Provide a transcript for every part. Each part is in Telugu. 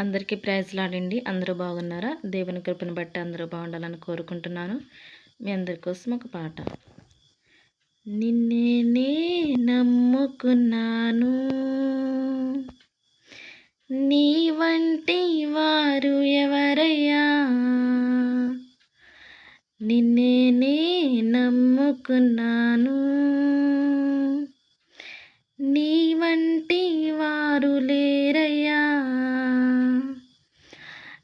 అందరికీ ప్రైజ్లాడండి అందరూ బాగున్నారా? దేవుని కృపను బట్టి అందరూ బాగుండాలని కోరుకుంటున్నాను. మీ అందరి కోసం ఒక పాట. నిన్నే నే నమ్ముకున్నాను నీ వంటి వారు ఎవరయ్యా? నిన్నే నే నమ్ముకున్నాను నీ వంటి వారు లేరయ్యా?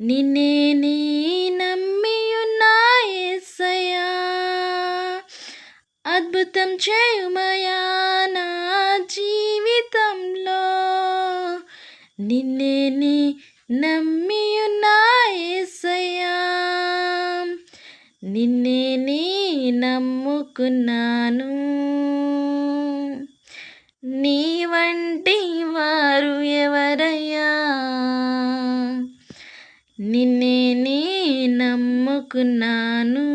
నిన్నే నీ నమ్మియున్నా అద్భుతం చేయుమయా నా జీవితంలో. నిన్నే నీ నమ్మియున్నా ఎస్సయ్యా నిన్నే నీ నమ్ముకున్నాను. నీ వంటి వారు ఎవరయ్యా? నిన్నేనే నమ్ముకున్నాను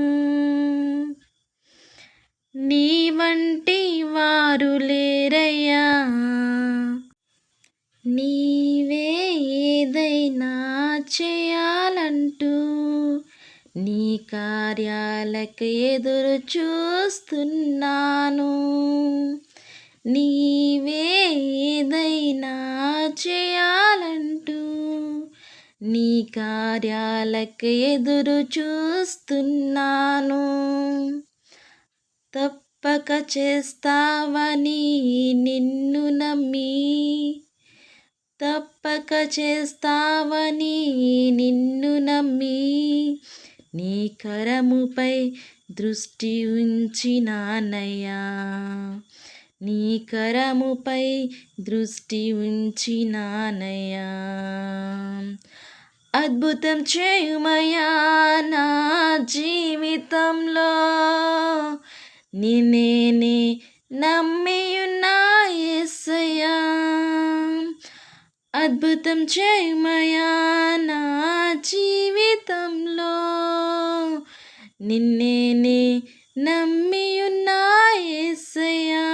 నీ వంటి వారు లేరయ్యా. నీవే ఏదైనా చేయాలంటూ నీ కార్యాలకు ఎదురు చూస్తున్నాను. నీవే ఏదైనా చేయాలంటూ నీ కార్యాలకు ఎదురు చూస్తున్నాను. తప్పక చేస్తావని నిన్ను నమ్మి? తప్పక చేస్తావని నిన్ను నమ్మి? నీ కరముపై దృష్టి ఉంచినానయ్యా. నీ కరముపై దృష్టి ఉంచినానయ్యా. అద్భుతం చేయుమయా నా జీవితంలో. నిన్నేనే నమ్మియున్నా ఎస్సయ్యా అద్భుతం చేయుమయా నా జీవితంలో. నిన్నే నమ్మియున్నా ఎస్సయ్యా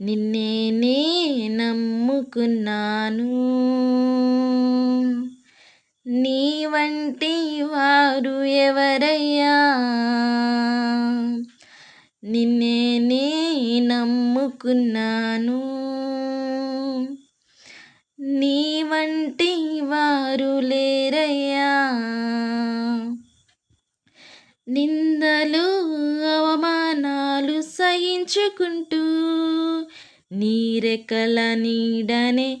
నిన్నేనే నమ్ముకున్నాను. నీ వంటి వారు ఎవరయ్యా? నిన్నే నే నమ్ముకున్నాను. నీ వంటి వారు లేరయ్యా. నిందలు అవమానాలు సహించుకుంటూ నీరెక్కల నీడనే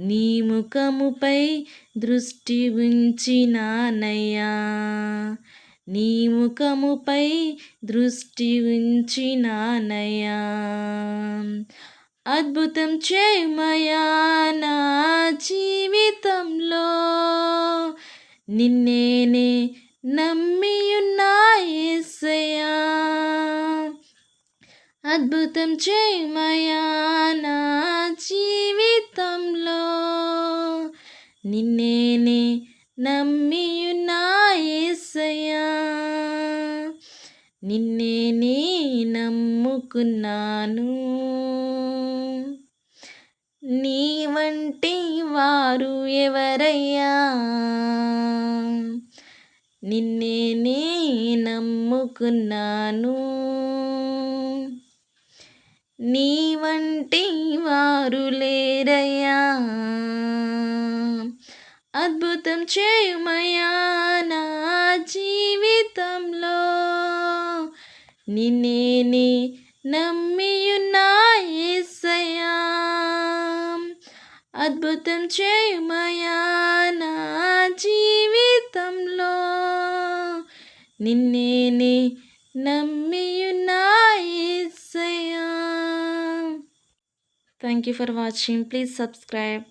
నీ ముఖముపై దృష్టి ఉంచినానయ్యా. నీ ముఖముపై దృష్టి ఉంచినానయ్యా. అద్భుతం చేయమయా నా జీవితంలో. నిన్నేనే నమ్మియున్నా ఎస్సయ్యా అద్భుతం చేయమయా నా జీవితం. నిన్నేనే నమ్మియున్నా ఎస్సయ్యా నిన్నేనే నమ్ముకున్నాను. నీ వంటి వారు ఎవరయ్యా? నిన్నేనే నమ్ముకున్నాను. నీ వంటి వారు లేరయ్యా. అద్భుతం చేయుమయా నా జీవితంలో. నిన్నేని నమ్మియున్నా ఏసయ్యా. అద్భుతం చేయుమయా నా జీవితంలో. నిన్నేని నమ్మియున్నా ఏసయ్యా. Thank you for watching please subscribe